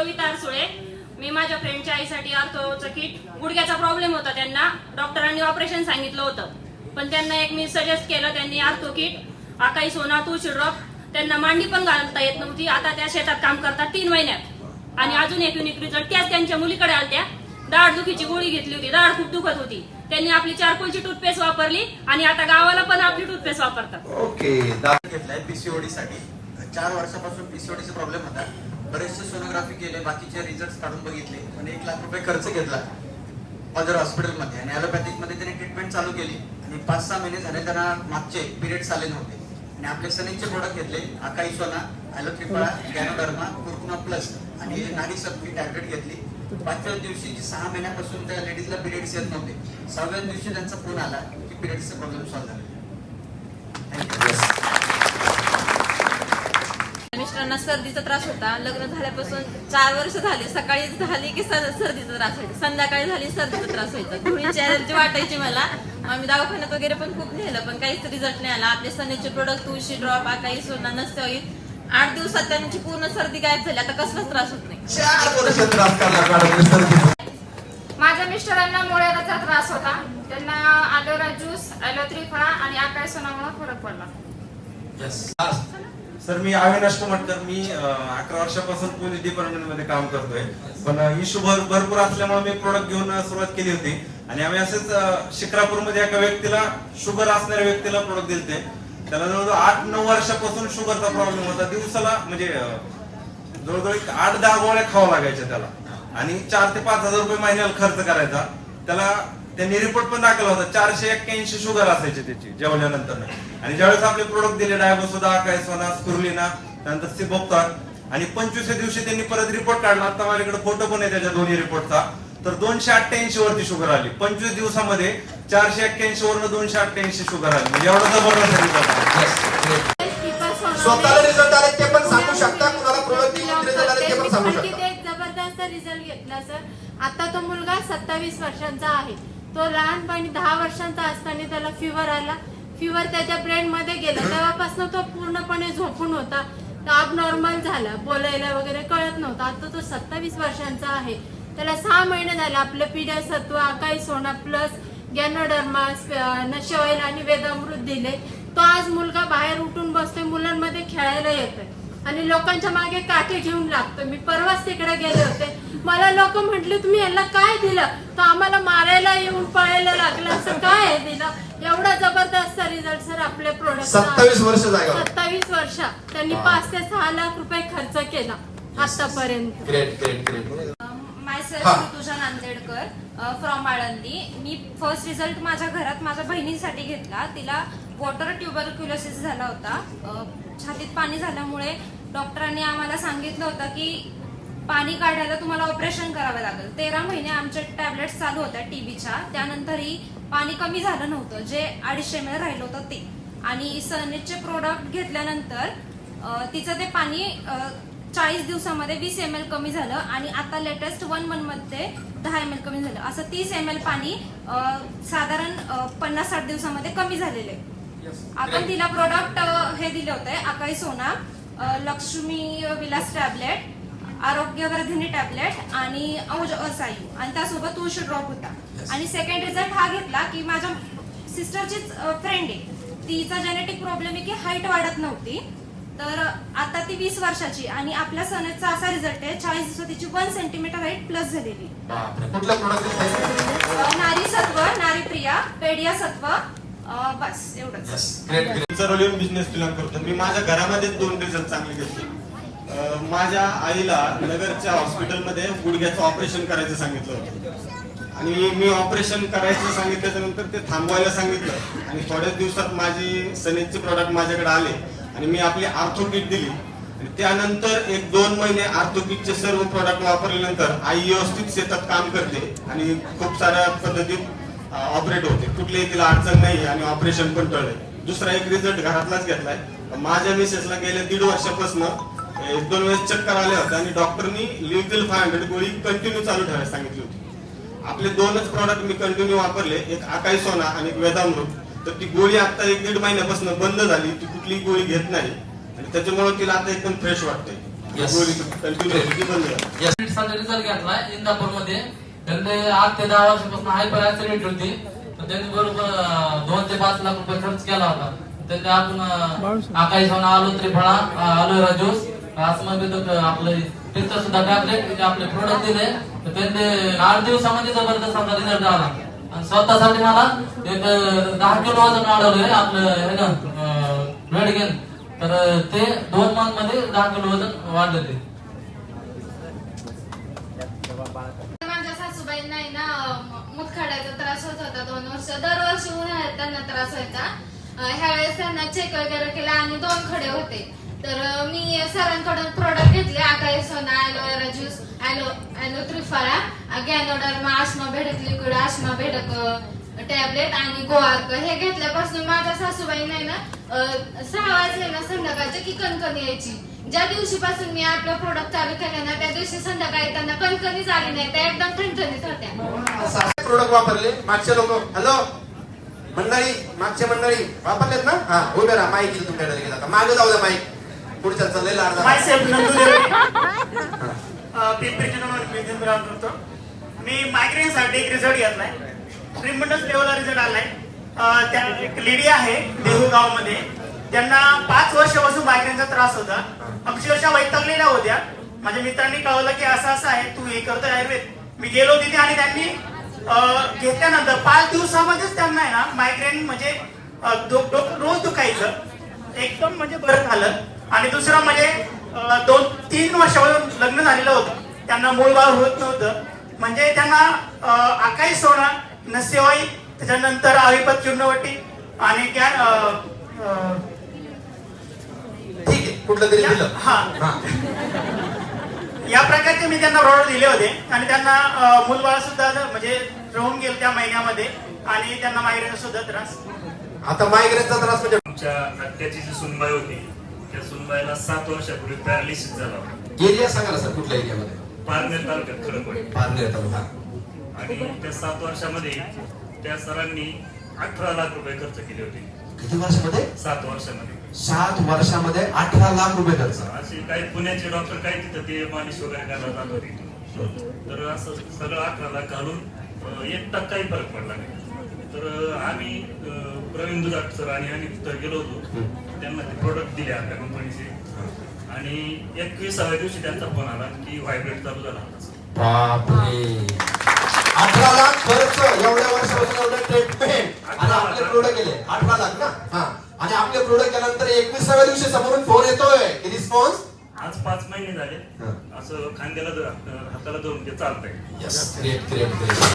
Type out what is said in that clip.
कविता अरसुळे मी माझ्या फ्रेंडच्या आईसाठी अर्थोचं kit गुडघ्याचा problem होता त्यांना. डॉक्टरांनी ऑपरेशन सांगितलं होतं. पण त्यांना एक मी सजेस्ट केलं त्यांनी आर्थो किट आकाई सोना तुळशी ड्रॉप त्यांना मांडी पण घालता येत नव्हती. आता त्या शेतात काम करतात तीन महिन्यात. आणि अजून एक युनिक रिझल्ट त्याच त्यांच्या मुलीकडे आलत्या. दाढ दुखीची गोळी घेतली होती. दाढ खूप दुखत होती. त्यांनी आपली चारकोलची टूथपेस्ट वापरली आणि आता गावाला पण आपली टूथपेस्ट वापरतात. ओके. दा- घेतलाय पीसीओडी साठी. चार वर्षापासून पीसीओडीचा प्रॉब्लेम होता बरेचसे सोनोग्राफी केले बाकीचे रिझल्ट काढून बघितले पण एक लाख रुपये खर्च घेतला पदर हॉस्पिटलमध्ये आणि ॲलोपॅथिकमध्ये त्यांनी ट्रीटमेंट चालू केली आणि पाच सहा महिने झाले त्यांना मागचे पिरियड्स आले नव्हते. आणि आपले सनीचे प्रोडक्ट घेतले अकाई सोना ॲलोट्रिपळा गॅनोडर्मा कुर्कुमा प्लस आणि नाडी सक्ती टॅबलेट घेतली. पाचव्या दिवशी सहा महिन्यापासून त्या लेडीजला पिरियड्स येत नव्हते सहाव्या दिवशी त्यांचा फोन आला की पिरियड्सचा प्रॉब्लेम सॉल्व्ह झाला. थँक्यू मिस्टरांना सर्दीचा त्रास होता. लग्न झाल्यापासून चार वर्ष झाले. सकाळी झाली की सर- सर्दीचा त्रास व्हायचा. संध्याकाळी झाली सर्दीचा त्रास व्हायचा. धुळीची ॲलर्जी वाटायची मला. आम्ही दवाखान्यात वगैरे पण खूप नेलं पण काहीच रिझल्ट नाही आला. आपले सनेचे प्रोडक्ट तुळशी ड्रॉप काही सोना नसते होईल. आठ दिवसात त्यांची पूर्ण सर्दी गायब झाली. आता कसलाच त्रास होत नाही. माझ्या मिस्टरांना मुळ्याचा त्रास होता. त्यांना ॲलोरा ज्यूस ॲलोथ्री फळा आणि आकाश सोनामुळे फरक पडला. सर मी अविनाश कुमटकर मी अकरा वर्षापासून पोलीस डिपार्टमेंटमध्ये काम करतोय. पण इश्यू भर भरपूर असल्यामुळे मी प्रोडक्ट घेऊन सुरुवात केली होती. आणि आम्ही असेच शिक्रापूरमध्ये एका व्यक्तीला शुगर असणाऱ्या व्यक्तीला प्रोडक्ट दिलते. त्याला जवळजवळ आठ नऊ वर्षापासून शुगरचा प्रॉब्लेम होता. दिवसाला म्हणजे जवळजवळ एक आठ दहा गोळ्या खावा लागायच्या त्याला. आणि चार ते पाच हजार रुपये महिन्याला खर्च करायचा. त्याला त्यांनी रिपोर्ट पण दाखवला होता. चारशे एक्क्याऐंशी शुगर असायची त्याची जेवल्यानंतर आणि ज्यावेळेस आपले प्रोडक्ट दिले डायबोसोदा काय सोना स्कुर्लिना त्यानंतर सिबोक्तार आणि पंचवीसव्या दिवशी त्यांनी परत रिपोर्ट काढला. आता माझ्याकडे फोटो पण आहे त्याच्या दोन्ही रिपोर्टचा तर दोनशे अठ्ठ्याऐंशी वरती शुगर आली. पंचवीस दिवसामध्ये चारशे एक्क्याऐंशी वरनं दोनशे अठ्ठ्याऐंशी शुगर आली. म्हणजे एवढा जबरदस्त. स्वतःला रिझल्ट आले ते पण सांगू शकता? कुणाला प्रोडक्ट रिझल्ट आले ते पण सांगू शकता? एक जबरदस्त रिझल्ट घेतला सर आता तो मुलगा सत्तावीस वर्षांचा आहे. तो लहानपणी दहा वर्षांचा असताना त्याला फिवर आला. फिवर त्याच्या ब्रेन मध्ये गेला. तेव्हापासून तो पूर्णपणे झोपून होता. ताप नॉर्मल झाला. बोलायला वगैरे कळत नव्हतं. आता तो सत्तावीस वर्षांचा आहे. त्याला सहा महिने झाले. आपलं पिढ्या सत्व आकाई सोना प्लस गॅनोडर्मा नशेवाईल आणि वेदामृत दिले. तो आज मुलगा बाहेर उठून बसतोय. मुलांमध्ये खेळायला येतोय. आणि लोकांच्या मागे काठी घेऊन लागतो मी परवाच तिकडे गेले मला लोक म्हटले तुम्ही याला काय दिलं? तर आम्हाला मारायला येऊन पळायला लागलं. असं काय दिलं? एवढा जबरदस्त रिझल्ट सर आपल्या प्रोडक्ट सत्तावीस वर्ष जागा सत्तावीस वर्ष. त्यांनी. पाच ते सहा लाख रुपये खर्च केला आतापर्यंत. Great great great myself. Rutuja Nandedkar from Alandi. Me first result माझ्या घरात माझ्या बहिणीसाठी घेतला. तिला वॉटर ट्युबरक्युलोसिस झाला होता. अ, छातीत पाणी झाल्यामुळे डॉक्टरांनी आम्हाला सांगितलं होतं की पाणी काढायला तुम्हाला ऑपरेशन करावं लागेल. तेरा महिने आमचे टॅबलेट्स चालू होत्या टीबीच्या त्यानंतरही पाणी कमी झालं नव्हतं. जे अडीचशे एम राहिलं होतं ते. आणि सनेटचे प्रोडक्ट घेतल्यानंतर तिचं ते पाणी चाळीस दिवसामध्ये वीस एम एल कमी झालं आणि आता लेटेस्ट वन मंथमध्ये दहा एम एल कमी झालं. असं तीस एम एल पाणी साधारण पन्नास साठ दिवसामध्ये कमी झालेले आपण तिला प्रोडक्ट हे दिले होते अकाई सोना लक्ष्मी विलास टॅबलेट आरोग्यवर्धिनी टॅबलेट आणि औज असायू. आणि त्यासोबत तुळशी ड्रॉप होता. आणि सेकंड रिझल्ट हा घेतला की माझ्या सिस्टरचीच फ्रेंड आहे. तिचा जेनेटिक प्रॉब्लेम आहे की हाईट वाढत नव्हती. तर आता ती वीस वर्षाची आणि आपल्या सनेचा असा रिझल्ट आहे चाळीस दिवसात तिची वन सेंटीमीटर हाईट प्लस झालेली. नारी सत्व नारी प्रिया पेडिया सत्व बस एवढंच. बिझनेस प्लॅन करतो. मी माझ्या घरामध्येच दोन रिझल्ट चांगले घेतले. माझ्या आईला नगरच्या हॉस्पिटलमध्ये गुडघ्याचं ऑपरेशन करायचं सांगितलं होतं. आणि मी ऑपरेशन करायचं सांगितल्याच्या नंतर ते थांबवायला सांगितलं. आणि थोड्याच दिवसात माझी सनेजचे प्रॉडक्ट माझ्याकडे आले आणि मी आपली आर्थो किट दिली. आणि त्यानंतर एक दोन महिने आर्थोकिटचे सर्व प्रॉडक्ट वापरल्यानंतर आई व्यवस्थित शेतात काम करते आणि खूप साऱ्या पद्धतीत ऑपरेट होते. कुठलीही तिला अडचण नाही आणि ऑपरेशन पण टळले दुसरा एक रिझल्ट घरातलाच घेतलाय. माझ्या मिसेसला गेल्या दीड वर्षापासून एक दोन वेळेस चक्कर आल्या होत्या आणि डॉक्टरनी लिव्हिल फाय हंड्रेड गोळी कंटिन्यू चालू ठेवायला सांगितली होती. आपले दोनच प्रॉडक्ट मी कंटिन्यू वापरले एक आकाई सोना आणि एक वेदामृत. तर ती गोळी आता एक दीड महिन्यापासून बंद झाली ती कुठलीही गोळी घेत नाही. आणि त्याच्यामुळे तिला आता एकदम फ्रेश वाटते. गोळी कंटिन्यू होती बंद रिझल्ट घेतलाय इंदापूरमध्ये त्यांनी आठ ते दहा वर्षापासून हायपर ऍसिडिटी होती. तर त्यांनी बरोबर दोन ते पाच लाख रुपये खर्च केला होता. त्यांनी आपण आकाई सोना आलो त्रिफळा अलोवेरा ज्यूस अस्मबिदक आपलं तिथं सुद्धा टॅबलेट आपले प्रोडक्ट दिले. तर त्यांनी आठ दिवसामध्ये जबरदस्त आमचा रिझल्ट आला. आणि स्वतःसाठी मला एक दहा किलो वजन वाढवलंय आपलं हे ना गेन तर ते दोन मंथमध्ये दहा किलो वजन वाढलं ते माझ्या सासूबाईंना ना मुतखड्याचा त्रास होत होता दोन वर्ष. दरवर्षी उन्हाळ्यात त्यांना त्रास व्हायचा. ह्यावेळेस त्यांना चेक वगैरे केला आणि दोन खडे होते. तर मी सरांकडून प्रोडक्ट घेतले. आकाई सोना aloe vera juice aloe aloe Triphala ganoderma आश्मा भेटत लिक्विड आश्मा भेटत टॅबलेट आणि गोआर्क हे घेतल्यापासून माझ्या नाही ना सहा वाजले ना संध्याकाळची की कणकण यायची. ज्या दिवशीपासून मी आपलं प्रोडक्ट चालू केलं ना त्या दिवशी संध्याकाळी त्यांना कणकणीच आली नाही. त्या एकदम ठणठणीत होत्या. प्रोडक्ट वापरले. मागचे लोक हॅलो मंडळी मागचे मंडळी वापरलेत ना? हा उभे राहा माहिती तुमच्याकडे गेला मागे जाऊ द्या माहिती. पुढच्या चाललेला अर्धा मायसेल्फ नंदू पिंपरी चिंचवड काम करतो. मी मायग्रेन साठी एक रिझल्ट घेतलाय. ट्रिमंडस लेवलला रिझल्ट आलाय. अं, त्या एक लेडी आहे देहू गावमध्ये. त्यांना पाच वर्षापासून मायग्रेनचा त्रास होता. अक्षरशः वैतागलेल्या होत्या. माझ्या मित्रांनी कळवलं की असं असं आहे तू हे करतोय आयुर्वेद. मी गेलो तिथे आणि त्यांनी अं, घेतल्यानंतर पाच दिवसामध्येच त्यांना आहे ना मायग्रेन म्हणजे अं, डोक- डोकं रोज दुखायचं. एकदम म्हणजे बरं झालं. आणि दुसरं म्हणजे दोन तीन वर्षापासून लग्न झालेलं होतं. त्यांना मूळ बाळ होत नव्हतं. म्हणजे त्यांना आकाई सोना नसेवाई त्याच्यानंतर अविपत चूर्णवटी आणि त्या अं, अं, ठीक आहे कुठलं तरी दिलं. हा. हा. या प्रकारचे मी त्यांना प्रॉडक्ट दिले होते. आणि त्यांना अं, मूलबाळ सुद्धा म्हणजे राहून गेलं त्या महिन्यामध्ये. आणि त्यांना मायग्रेन सुद्धा त्रास. आता मायग्रेनचा त्रास म्हणजे आमच्या आत्याची जी सुनबाई होती त्या सुनबाईला सात वर्षापूर्वी पॅरालिसिस झाला. होता एरिया सांगा ना सर कुठल्या एरियामध्ये? पारनेर तालुक्यात खडकवाडी. पारनेर तालुका आणि त्या सात वर्षामध्ये त्या सरांनी अठरा लाख रुपये खर्च केले होते. किती वर्षामध्ये? सात वर्षामध्ये. सात वर्षामध्ये अठरा लाख रुपये खर्च. असे काही पुण्याचे डॉक्टर काही तिथं ते मालिश वगैरे करायला जात होते. तर असं सगळं अठरा लाख घालून अं, एक टक्काही फरक पडला नाही. तर आम्ही प्रवीण दुधाट सर आणि आम्ही तिथं गेलो होतो. त्यांना ते प्रोडक्ट दिले आपल्या कंपनीचे आणि एकविसाव्या दिवशी त्यांचा फोन आला की व्हायब्रेट चालू झाला अठरा लाख खर्च. एवढ्या वर्षापासून एवढं ट्रीटमेंट आणि आपले प्रोडक्ट केले अठरा लाख ना? हा. आणि आपले प्रोडक्ट केल्यानंतर एकविसाव्या दिवशी समोरून फोन येतोय. रिस्पॉन्स आज पाच महिने झाले. असं खांद्याला हाताला धरून ते चालतंय.